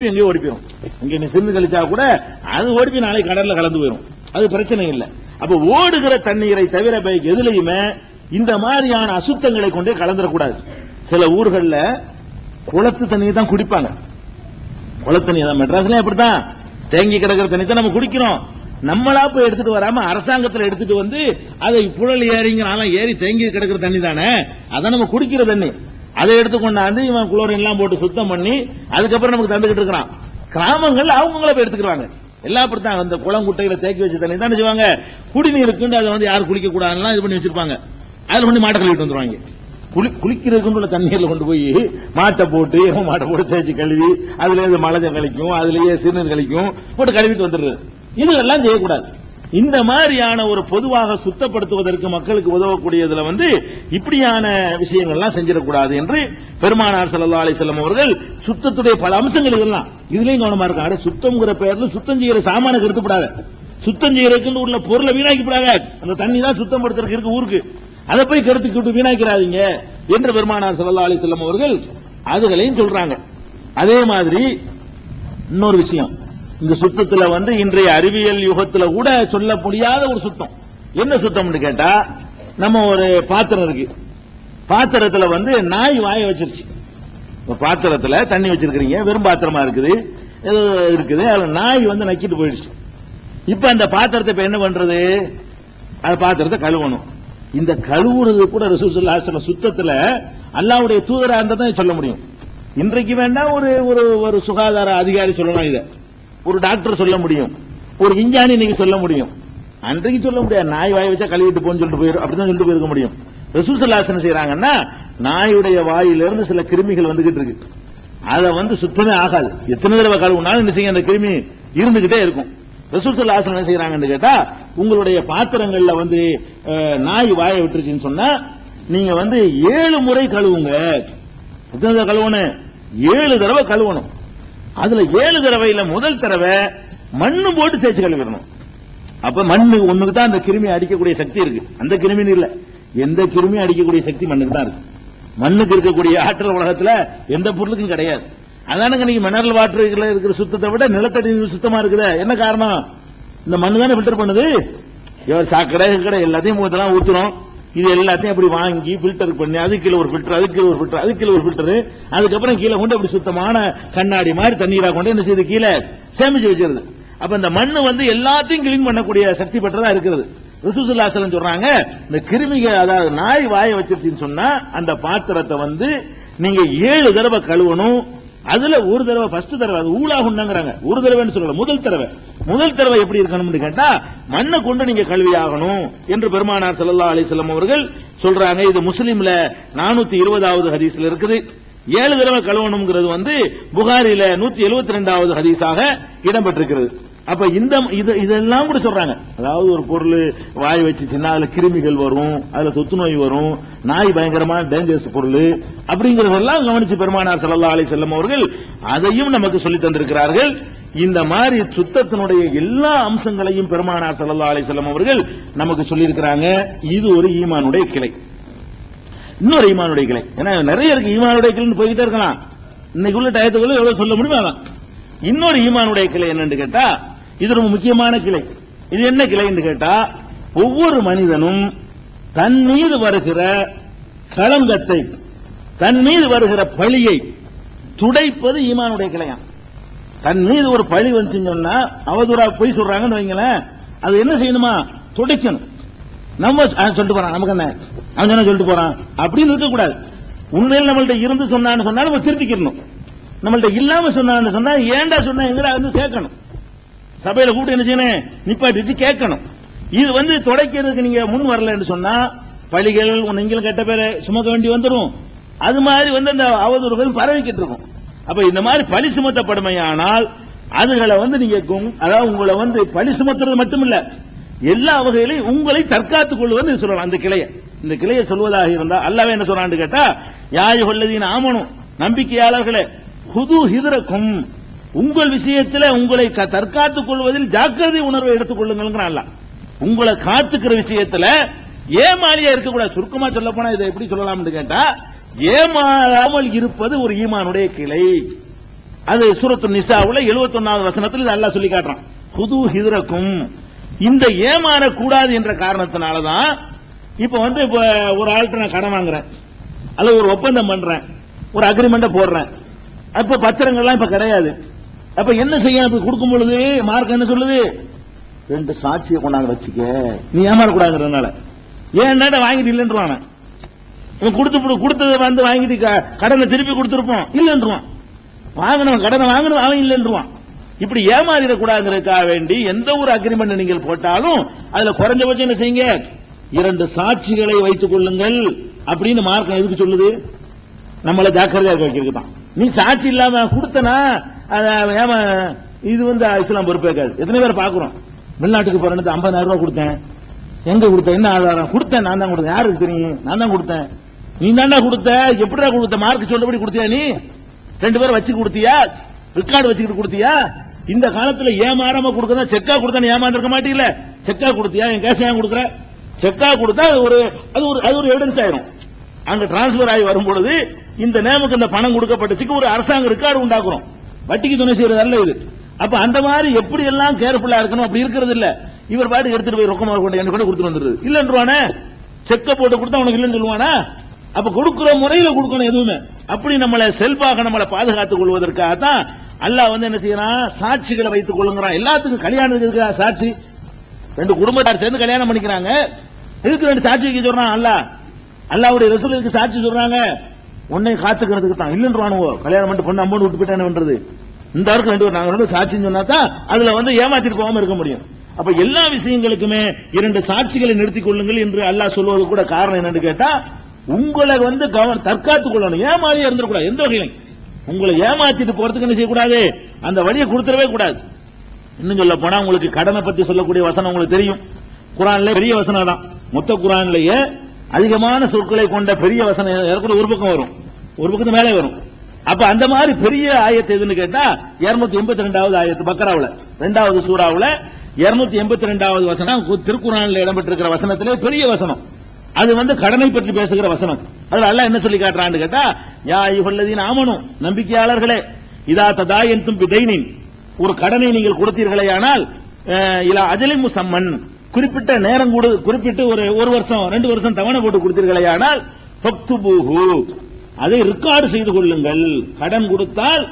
எங்கேயோ ஓடி போயிடும் இங்க நீ சிந்து கழிச்சா கூட அது ஓடி போய் நாளைக்கு கடல்ல கலந்து போயிடும் அது பிரச்சனை இல்லை. அப்ப ஓடுகிற தண்ணீரை தவிர எதுலையுமே இந்த மாதிரியான அசுத்தங்களை கொண்டே கலந்துடக்கூடாது சில ஊர்கள்ல குளத்து தண்ணியை தான் குடிப்பாங்க. குளத்து தண்ணி தான். மெட்ராஸ்ல அப்படித்தான். தேங்கி கிடக்கிற தண்ணி தான் நம்ம குடிக்கிறோம். நம்மளா போய் எடுத்துட்டு வராம அரசாங்கத்துல எடுத்துட்டு வந்து அதை புழல் ஏறிங்கனாலும் ஏறி தேங்கி கிடக்கிற தண்ணி தானே? அதான் நம்ம குடிக்கிற தண்ணி. அதை எடுத்து கொண்டாந்து இவன் குளோரின் எல்லாம் போட்டு சுத்தம் பண்ணி அதுக்கப்புறம் நமக்கு தந்துகிட்டு இருக்கிறான். கிராமங்கள் அவங்கள போய் எடுத்துக்கிறாங்க. எல்லாம் அப்படித்தான். அந்த குளம் குட்டையில தேக்கி வச்சு தண்ணி தான் செய்வாங்க. குடிநீருக்குன்னு அதை வந்து யாரும் குளிக்க கூடாதுலாம் இது பண்ணி வச்சிருப்பாங்க. அதுல கொண்டு மாட்டை கழுவிட்டு வந்துருவாங்க. குளி குளிக்கிறதுக்குள்ள தண்ணீர்ல கொண்டு போய் மாட்டை போட்டு மாட்டை போட்டு தேய்ச்சி கழுவி அதுலயே மலஜம் கழிக்கும் அதுலயே சிறுநீர் கழிக்கும் போட்டு கழுவிட்டு வந்துடுறது. இதெல்லாம் செய்யக்கூடாது. இந்த மாதிரியான ஒரு பொதுவாக சுத்தப்படுத்துவதற்கு மக்களுக்கு உதவக்கூடியதுல வந்து இப்படியான விஷயங்கள்லாம் செஞ்சிடக்கூடாது என்று பெருமானார் சல்லா அலிசல்லம் அவர்கள் சுத்தத்துடைய பல அம்சங்கள் இதெல்லாம். இதுலயும் கவனமா இருக்காங்க அட சுத்தம்ங்கிற பெயர்ல சுத்தம் செய்யற சாமானுக்கு எடுத்துப்படாத சுத்தம் செய்யறதுக்குன்னு உள்ள பொருளை வீணாக்கிப்படாத. அந்த தண்ணி தான் சுத்தம் படுத்துறதுக்கு இருக்கு ஊருக்கு. அதை போய் கருத்து கூட்டு வீணாக்கிறாதீங்க என்று பெருமானார் சல்லா அலிசல்லம் அவர்கள் அதுகளையும் சொல்றாங்க. அதே மாதிரி இன்னொரு விஷயம். இந்த சுத்தத்துல வந்து இன்றைய அறிவியல் யுகத்துல கூட சொல்ல முடியாத ஒரு சுத்தம். என்ன சுத்தம்னு கேட்டா நம்ம ஒரு பாத்திரம் இருக்கு. பாத்திரத்துல வந்து நாய் வாய வச்சிருச்சு. பாத்திரத்துல தண்ணி வச்சிருக்கிறீங்க வெறும் பாத்திரமா இருக்குது ஏதோ இருக்குது அதுல நாய் வந்து நக்கிட்டு போயிடுச்சு. இப்ப அந்த பாத்திரத்தை இப்ப என்ன பண்றது? அந்த பாத்திரத்தை கழுவணும். இந்த கழுவுறது கூட ரசூலுல்லாஹி சுத்தத்துல அல்லாவுடைய தூதரா இருந்தா தான் சொல்ல முடியும். இன்றைக்கு வேண்டாம் ஒரு ஒரு ஒரு சுகாதார அதிகாரி சொல்லலாம் இதை. ஒரு டாக்டர் சொல்ல முடியும். ஒரு விஞ்ஞானி இன்னைக்கு சொல்ல முடியும். அன்றைக்கு சொல்ல முடியாது. நாய் வாய் வச்சா கழுவிட்டு போன்னு சொல்லிட்டு போயிரு அப்படிதான் சொல்லிட்டு போயிருக்க முடியும். ரசூலுல்லாஹி செய்யறாங்கன்னா நாயுடைய வாயிலிருந்து சில கிருமிகள் வந்துகிட்டு இருக்கு. அதை வந்து சுத்தமே ஆகாது. எத்தனை தடவை கழுவுனாலும் என்ன செய்யும்? அந்த கிருமி இருந்துகிட்டே இருக்கும். ரசூல் ஆசனம் என்ன செய்யறாங்கன்னு கேட்டா உங்களுடைய பாத்திரங்கள்ல வந்து நாய் வாய விட்டுருச்சுன்னு சொன்னா நீங்க வந்து ஏழு முறை கழுவுங்க. எத்தனை தடவை கழுவணும்? ஏழு தடவை கழுவணும். அதுல ஏழு தடவையில முதல் தடவை மண்ணு போட்டு தேய்ச்சி கழுவிடணும். அப்ப மண்ணு ஒண்ணுக்கு தான் அந்த கிருமி அடிக்கக்கூடிய சக்தி இருக்கு. அந்த கிருமின்னு இல்ல. எந்த கிருமி அடிக்கக்கூடிய சக்தி மண்ணுக்கு தான் இருக்கு. மண்ணுக்கு இருக்கக்கூடிய ஆற்றல் உலகத்துல எந்த பொருளுக்கும் கிடையாது. அதானுங்க நீங்க மினரல் வாட்டர் இருக்கிற சுத்தத்தை விட நிலத்தடி நீர் சுத்தமா இருக்குதே. என்ன காரணம்? இந்த மண்ணு தானே ஃபில்டர் பண்ணுது? இவர் சாக்கடை கடை எல்லாத்தையும் இதெல்லாம் ஊத்துறோம். இது எல்லாத்தையும் அப்படி வாங்கி ஃபில்டர் பண்ணி அதுக்கு கீழே ஒரு ஃபில்டர் அதுக்கு ஒரு ஃபில்டர் அதுக்கு கீழே ஒரு ஃபில்டர் அதுக்கப்புறம் கீழே கொண்டு அப்படி சுத்தமான கண்ணாடி மாதிரி தண்ணீராக கொண்டு என்ன செய்யுது? கீழே சேமிச்சு வச்சிருது. அப்ப இந்த மண்ணு வந்து எல்லாத்தையும் கிளீன் பண்ணக்கூடிய சக்தி பெற்றதா இருக்கிறது. ரிசுசுல்லாசலம் சொல்றாங்க இந்த கிருமிகள் அதாவது நாய் வாய வச்சிருச்சுன்னு சொன்னா அந்த பாத்திரத்தை வந்து நீங்க ஏழு தடவை கழுவணும் அதுல ஒரு தடவை ஃபர்ஸ்ட் தடவை அது ஊழாகுண்டாங்கிறாங்க. ஒரு தடவைன்னு சொல்லல முதல் தடவை. முதல் தடவை எப்படி இருக்கணும்னு கேட்டா மண்ணை கொண்டு நீங்க கழுவி ஆகணும் என்று பெருமானார் சல்லா அலைஹி அவர்கள் சொல்றாங்க. இது முஸ்லீம்ல நானூத்தி இருபதாவது ஹதீஸ்ல இருக்குது. ஏழு தடவை கழுவணுங்கிறது வந்து புகாரில நூத்தி எழுபத்தி ரெண்டாவது ஹதீஸாக இடம்பெற்றிருக்கிறது. அப்ப இந்த இது இதெல்லாம் கூட சொல்றாங்க. அதாவது ஒரு பொருள் வாய் வச்சுச்சுன்னா அதுல கிருமிகள் வரும் அதுல தொத்து நோய் வரும் நாய் பயங்கரமான டேஞ்சரஸ் பொருள் அப்படிங்கறதெல்லாம் கவனிச்சு பெருமானார் ஸல்லல்லாஹு அலைஹி செல்லும் அவர்கள் அதையும் நமக்கு சொல்லி தந்திருக்கிறார்கள். இந்த மாதிரி சுத்தத்தினுடைய எல்லா அம்சங்களையும் பெருமானார் ஸல்லல்லாஹு அலைஹி வஸல்லம் அவர்கள் நமக்கு சொல்லியிருக்கிறாங்க. இது ஒரு ஈமானுடைய கிளை. இன்னொரு ஈமானுடைய கிளை. ஏன்னா நிறைய இருக்கு. ஈமானுடைய கிளைன்னு போய்கிட்டே இருக்கலாம். இன்னைக்குள்ள டயத்துக்குள்ள எவ்வளவு சொல்ல முடியும் அதான். இன்னொரு ஈமானுடைய கிளை என்னன்னு கேட்டா இது ரொம்ப முக்கியமான கிளை. இது என்ன கிளைன்னு கேட்டா ஒவ்வொரு மனிதனும் தன் மீது வருகிற களங்கத்தை தன் மீது வருகிற பழியை துடைப்பது ஈமானுடைய கிளையாம். தன் மீது ஒரு பழி வந்துச்சுன்னு சொன்னா அவதூறா பொய் சொல்றாங்கன்னு வைங்களேன் அது என்ன செய்யணுமா? துடைக்கணும். நம்ம சொல்லிட்டு போறான் நமக்கு என்ன? அவன் என்ன சொல்லிட்டு போறான்? அப்படின்னு இருக்கக்கூடாது. உண்மையில் நம்மள்ட்ட இருந்து சொன்னான்னு சொன்னா நம்ம திருத்திக்கணும் நம்மள்ட்ட இல்லாம சொன்னான்னு சொன்னா ஏன்டா சொன்னா எங்கடா வந்து கேட்கணும்? சபையில கூட்டு என்ன செய்யணும்? நிப்பாட்டிட்டு கேட்கணும். இது வந்து துடைக்கிறதுக்கு நீங்க முன் வரலன்னு சொன்னா பழிகள் உன்னைங்களும் கெட்ட பேரை சுமக்க வேண்டி வந்துடும் அது மாதிரி வந்து அந்த அவதூறுகள் பரவிக்கிட்டு இருக்கும். அப்ப இந்த மாதிரி பழி சுமத்தப்படுமையானால் அதுகளை வந்து நீங்க குங்- அதாவது உங்களை வந்து பழி சுமத்துறது மட்டும் இல்ல எல்லா வகையிலையும் உங்களை தற்காத்துக் கொள்வது சொல்லலாம் அந்த கிளையை. இந்த கிளையை சொல்வதாக இருந்தா அல்லாவே என்ன சொல்றான்னு கேட்டா யாய் கொள்ளதின் ஆமனும் நம்பிக்கையாளர்களே ஹுது ஹிதரக்கும். உங்கள் விஷயத்தில் உங்களை க- தற்காத்துக் கொள்வதில் ஜாக்கிரதை உணர்வை எடுத்துக் கொள்ளுங்கள் உங்களை காத்துக்கிற விஷயத்துல ஏமாளியா இருக்கக்கூடாது. சுருக்கமா சொல்ல போனா இதை எப்படி சொல்லலாம்னு கேட்டா ஏமாறாமல் இருப்பது ஒரு ஈமானுடைய கிளை. அது சூரத்து நிசாவுல 71வது வசனத்தில் இது சொல்லி காட்டுறான். புது ஹிதரக்கும். இந்த ஏமாறக்கூடாது என்ற காரணத்தினாலதான் இப்ப வந்து இப்ப ஒரு ஆள்கிட்ட நான் கடன் வாங்குறேன். அல்லது ஒரு ஒப்பந்தம் பண்றேன். ஒரு அக்ரிமெண்ட போடுறேன். அப்ப பத்திரங்கள்லாம் இப்ப கிடையாது. அப்ப என்ன செய்ய இப்ப கொடுக்கும் பொழுது மார்க் என்ன சொல்லுது? ரெண்டு சாட்சியை கொண்டாந்து வச்சுக்க. நீ ஏமாறக்கூடாதுங்கிறதுனால ஏன் வாங்கிட்டு இல்லைன்றான் இவன் கொடுத்து கொடுத்ததை வந்து வாங்கிட்டு கடனை திருப்பி கொடுத்துருப்போம். இல்லைன்றான் வாங்கினவன் கடனை வாங்கினவன் அவன் இல்லைன்றான் இப்படி ஏமாறிடக்கூடாதுங்கிறதுக்காக வேண்டி எந்த ஒரு அக்ரிமெண்ட் நீங்கள் போட்டாலும் அதுல குறைஞ்சபட்சம் என்ன செய்யுங்க? இரண்டு சாட்சிகளை வைத்துக் கொள்ளுங்கள். அப்படின்னு மார்க்கம் எதுக்கு சொல்லுது? நம்மள ஜாக்கிரதையாக இருக்க வைக்கிறது தான். நீ சாட்சி இல்லாம கொடுத்தனா ஏமா இது வந்து இஸ்லாம் பொறுப்பேற்காது. எத்தனை பேர் பாக்குறோம் வெளிநாட்டுக்கு போறேன்னு ஐம்பதாயிரம் ரூபாய் கொடுத்தேன். எங்க கொடுத்தேன்? என்ன ஆதாரம்? கொடுத்தேன் நான் தான் கொடுத்தேன். யாருக்கு தெரியும்? நான் தான் கொடுத்தேன். நீ தான்டா கொடுத்த? எப்படிடா கொடுத்த? மார்க் சொல்லபடி கொடுத்தியா நீ? ரெண்டு பேரும் வச்சு கொடுத்தியா? ரெக்கார்டு வச்சுக்கிட்டு கொடுத்தியா? இந்த காலத்துல ஏமாறாம கொடுக்கறதா செக்கா கொடுத்தா ஏமாந்துருக்க மாட்டீங்கள? செக்கா கொடுத்தியா? என் கேஸ் ஏன் கொடுக்குற? செக்கா கொடுத்தா அது ஒரு அது ஒரு அது ஒரு எவிடன்ஸ் ஆயிரும். அங்க டிரான்ஸ்பர் ஆகி வரும் பொழுது இந்த நேமுக்கு இந்த பணம் கொடுக்கப்பட்டுச்சுக்கு ஒரு அரசாங்க ரெக்கார்டு உண்டாக்குறோம். வட்டிக்கு துணை செய்யறது அல்ல இது. அப்ப அந்த மாதிரி எப்படி எல்லாம் கேர்ஃபுல்லா இருக்கணும்? அப்படி இருக்கிறது இல்ல. இவர் பாட்டு எடுத்துட்டு போய் ரொக்கமாக கொண்டு எனக்கு கொண்டு கொடுத்துட்டு வந்துருது இல்லன்றானே செக்க போட்டு கொடுத்தா உனக்கு இல்லைன்னு சொல்லுவானா? அப்ப கொடுக்கிற முறையில கொடுக்கணும் எதுவுமே. அப்படி நம்மளை செல்வாக நம்மளை பாதுகாத்துக் கொள்வதற்காக தான் அல்லாஹ் வந்து என்ன செய்யறான்? சாட்சிகளை வைத்துக் கொள்ளுங்கிறான். எல்லாத்துக்கும் கல்யாணம் இருக்கா சாட்சி? ரெண்டு குடும்பத்தார் சேர்ந்து கல்யாணம் பண்ணிக்கிறாங்க. எதுக்கு ரெண்டு சாட்சி வைக்க சொல்றான் அல்லாஹ்? அல்லாவுடைய ரசூலுக்கு சாட்சி சொல்றாங்க. உன்னை காத்துக்கிறதுக்கு தான். இல்லைன்றானுவோ கல்யாணம் பண்ணிட்டு பொண்ணு அம்மன் விட்டு போயிட்டு இந்த ஆருக்கு ரெண்டு பேரும் ரெண்டு சாட்சின்னு சொன்னா தான் அதுல வந்து ஏமாத்திட்டு போகாம இருக்க முடியும். அப்ப எல்லா விஷயங்களுக்குமே இரண்டு சாட்சிகளை நிறுத்திக் கொள்ளுங்கள் என்று அல்லாஹ் சொல்வது கூட காரணம் என்னன்னு கேட்டா உங்களை வந்து கவனம் தற்காத்துக் கொள்ளணும். ஏமாளியா இருந்துடக்கூடாது எந்த வகையிலும். உங்களை ஏமாத்திட்டு போறதுக்கு என்ன செய்யக்கூடாது? அந்த வழியை கொடுத்துடவே கூடாது. இன்னும் சொல்ல போனா உங்களுக்கு கடனை பத்தி சொல்லக்கூடிய வசனம் உங்களுக்கு தெரியும். குரான்ல பெரிய வசனம் தான். மொத்த குரான்லயே அதிகமான சொற்களை கொண்ட பெரிய வசனம் ஒரு பக்கம் வரும். ஒரு பக்கத்து மேலே வரும். அப்ப அந்த மாதிரி பெரிய ஆயத்து எதுன்னு கேட்டா 282 எண்பத்தி ரெண்டாவது ஆயத்து பக்கராவுல ரெண்டாவது சூறாவுல 282 எண்பத்தி ரெண்டாவது வசனம் கு- இடம்பெற்றிருக்கிற வசனத்திலே பெரிய வசனம். அது வந்து கடனை பற்றி பேசுகிற வசனம். அதுல அல்ல என்ன சொல்லி காட்டுறான்னு கேட்டா யா ஐயுஹல்லதீன ஆமனும் நம்பிக்கையாளர்களே இதா ததாயந்தும் பிதைனின் ஒரு கடனை நீங்கள் கொடுத்தீர்களேயானால் அஹ், இலா அஜலிமு சம்மன் குறிப்பிட்ட நேரம் கொடு குறிப்பிட்டு ஒரு ஒரு வருஷம் ரெண்டு வருஷம் தவணை போட்டு கொடுத்தீர்களேயானால் ஃபக்துபூஹு அதை ரெக்கார்டு செய்து கொள்ளுங்கள். கடன் கொடுத்தால்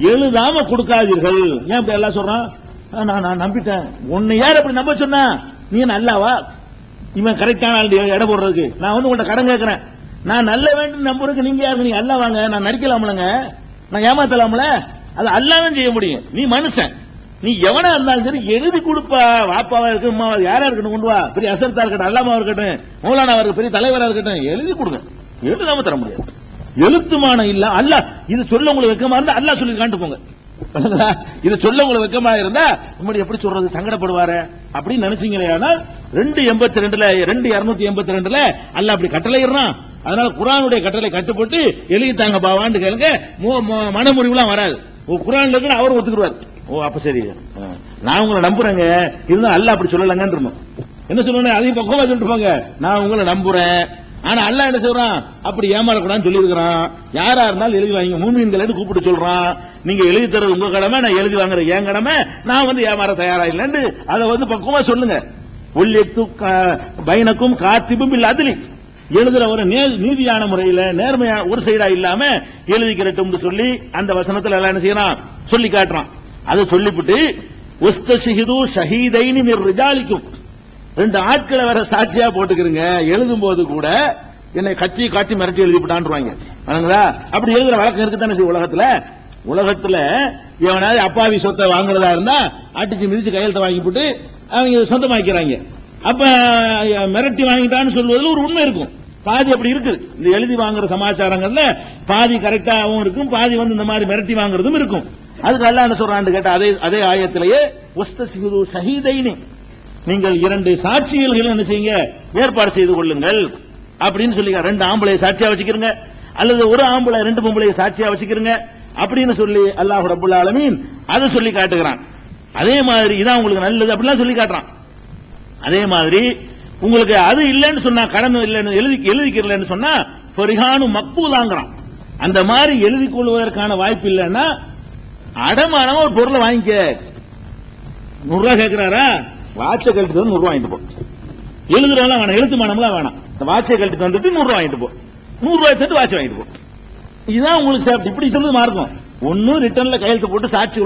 எழுதாம கொடுக்காதீர்கள். ஏன் அப்படி எல்லாம் சொல்றான்? ஆ, நான் நான் நம்பிட்டேன். உன்னை யார் அப்படி நம்ப சொன்னா? நீ நல்லாவா? இவன் கரெக்டான இட எடை போடுறதுக்கு. நான் வந்து உங்கள்ட்ட கடன் கேட்கிறேன். நான் நல்ல வேண்டும் நம்புறதுக்கு நீங்க யாருக்கு நீ அல்ல வாங்க. நான் நடிக்கலாம்லங்க. நான் ஏமாத்தலாம்ல? அது அல்லாதான் செய்ய முடியும். நீ மனுஷன். நீ எவனா இருந்தாலும் சரி எழுதி கொடுப்பா. வாப்பாவா இருக்கு அம்மாவா யாரா இருக்கட்டும் கொண்டு வா. பெரிய அசர்த்தா இருக்கட்டும் அல்லாமாவா இருக்கட்டும் மௌலானாவா இருக்கட்டும் பெரிய தலைவரா இருக்கட்டும் எழுதி கொடுங்க. எழுதாம தர முடியாது. எழுத்துமானம் இல்ல. அல்ல இது சொல்ல உங்களுக்கு வெக்கமா இருந்தா அல்ல சொல்லி காட்டு போங்க இது சொல்ல உங்களுக்கு வெக்கமா இருந்தா உங்களுடைய எப்படி சொல்றது சங்கடப்படுவாரு? அப்படின்னு நினைச்சீங்களே ஆனால் ரெண்டு எண்பத்தி ரெண்டுல ரெண்டு இருநூத்தி எண்பத்தி ரெண்டுல அல்ல அப்படி கட்டளையிடுறான். அதனால குரானுடைய கட்டளை கட்டுப்பட்டு எழுதித்தாங்க பாவான்னு கேளுங்க மு- மு- மனமுறிவுலாம் வராது. ஓ குரான்ல இருக்கு அவரும் ஒத்துக்குருவார் ஓ அப்ப சரி. நான் உங்களை நம்புறேங்க. இருந்தா அல்ல அப்படி சொல்லலங்கன்னு என்ன சொல்லணும்? அதையும் பக்கமா சொல்லிட்டு போங்க. நான் உங்களை நம்புறேன். ஆனா அல்ல என்ன சொல்றான்? அப்படி ஏமாறக்கூடாதுன்னு சொல்லியிருக்கிறான். யாரா இருந்தாலும் எழுதி வாங்க மூமின்களை கூப்பிட்டு சொல்றான். நீங்க எழுதி தரது உங்க கடமை நான் எழுதி வாங்குற என் கடமை. நான் வந்து ஏமாற தயாரா இல்லைன்னு அதை வந்து பக்குவமா சொல்லுங்க. ஒல்லியத்து பைனக்கும் காத்திப்பும் இல்ல அதுலி. எழுதுற ஒரு நீதியான முறையில நேர்மையா ஒரு சைடா இல்லாம எழுதிக்கிறட்டும் சொல்லி அந்த வசனத்துல எல்லாம் என்ன செய்யறான்? சொல்லி காட்டுறான். அதை சொல்லிவிட்டு உஸ்தசிஹிது ஷஹீதைனி மிர் ரிஜாலிக்கும். ரெண்டு ஆட்களை வேற சாட்சியா போட்டுக்கிறீங்க. எழுதும் போது கூட என்னை கட்சி காட்டி மிரட்டி எழுதிவிட்டான்றாங்க வணங்குதா? அப்படி எழுதுற வழக்கம் இருக்குதானே உலகத்துல? உலகத்துல எவனாவது அப்பாவி சொத்தை வாங்குறதா இருந்தா அடிச்சு மிதிச்சு கையெழுத்த வாங்கி போட்டு அவங்க சொந்தமாக்கிறாங்க அப்ப மிரட்டி வாங்கிட்டான்னு சொல்வதில் ஒரு உண்மை இருக்கும். பாதி அப்படி இருக்குது. இந்த எழுதி வாங்குற சமாச்சாரங்கள்ல பாதி கரெக்டாகவும் இருக்கும் பாதி வந்து இந்த மாதிரி மிரட்டி வாங்குறதும் இருக்கும். அதுக்கு அல்ல என்ன சொல்றான்னு கேட்டா அதே அதே ஆயத்திலேயே ஒஸ்தசிகுது ஷஹீதைனி நீங்கள் இரண்டு சாட்சியல்கள் என்ன செய்யுங்க ஏற்பாடு செய்து கொள்ளுங்கள். அப்படின்னு சொல்லி ரெண்டு ஆம்பளை சாட்சியா வச்சுக்கிறங்க. அல்லது ஒரு ஆம்பளை ரெண்டு பொம்பளை சாட்சியா வச்சுக்கிறங்க. அப்படின்னு சொல்லி அல்லாஹ் ரபுல் ஆலமீன் அதை சொல்லி காட்டுகிறான். அதே மாதிரி இதான் உங்களுக்கு நல்லது அப்படிலாம் சொல்லி காட்டுறான். அதே மாதிரி உங்களுக்கு அது இல்லைன்னு சொன்னா கடன் இல்லைன்னு எழுதி எழுதிக்கிறலன்னு சொன்னா பொரிகானு மக்பூலாங்கிறான் அந்த மாதிரி எழுதி கொள்வதற்கான வாய்ப்பு இல்லைன்னா அடமானமா ஒரு பொருளை வாங்கிக்க. நூறு ரூபாய் கேட்கிறாரா வாட்சை கழட்டி வந்து நூறு ரூபாய் வாங்கிட்டு போ. எழுதுறவெல்லாம் வேணாம் எழுத்து மானம்லாம் வேணாம். இந்த வாட்சை கழட்டி வந்துட்டு நூறு வாங்கிட்டு போ. நூறு ரூபாய் தந்து வாட்ச் வாங்கிட்டு போ. இதுதான் உங்களுக்கு இப்படி சொல்லுது மார்க்கம். ஒன்னும் ரிட்டர்ன்ல கையெழுத்து போட்டு சாட்சி